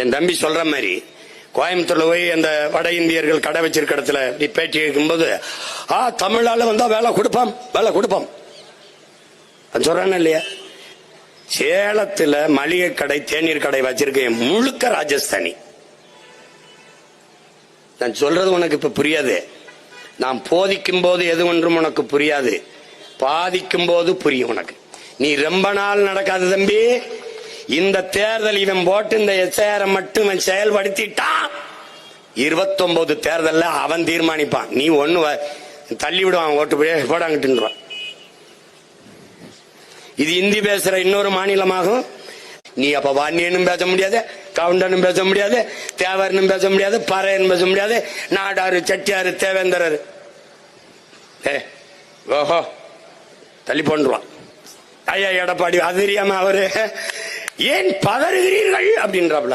என் தம்பி சொல்ற மாதிரி கோயம்புத்தூர்ல போய் அந்த வட இந்தியர்கள் கடை வச்சிருக்க இடத்துல இப்படி பேட்டி கேட்கும்போது ஆ தமிழால வந்தா வேலை கொடுப்பான் வேலை கொடுப்பான் சொல்றானே இல்லையா? சேலத்துல மளிகை கடை தேநீர் கடை வச்சிருக்கேன் முழுக்க ராஜஸ்தானி. நான் சொல்றது உனக்கு இப்ப புரியாது. நான் போதிக்கும் போது எது ஒன்றும் உனக்கு புரியாது. பாதிக்கும் போது புரியும் உனக்கு. நீ ரொம்ப நாள் நடக்காது தம்பி. இந்த தேர்தல் இவன் போட்டு இந்த எஸ்ஐஆர் மட்டும் இவன் செயல்படுத்திட்டான் இருபத்தொன்பது தேர்தலில் அவன் தீர்மானிப்பான். நீ ஒண்ணு வ- தள்ளி விடுவான் ஓட்டு போய். போடாங்கிட்டுருவான் இது இந்தி பேசுற இன்னொரு மாநிலமாகும். நீ அப்ப வாணியனும் பேச முடியாது கவுண்டனும் பேச முடியாது தேவரனும் பேச முடியாது பறையனும் பேச முடியாது நாடாரு செட்டியாரு தேவேந்திரர். ஏ ஓஹோ தள்ளி போன்றுவான். ஐயா எடப்பாடி அது தெரியாம அவரு. ஏன் பதறுகிறீர்கள்? அப்படின்றாப்ல.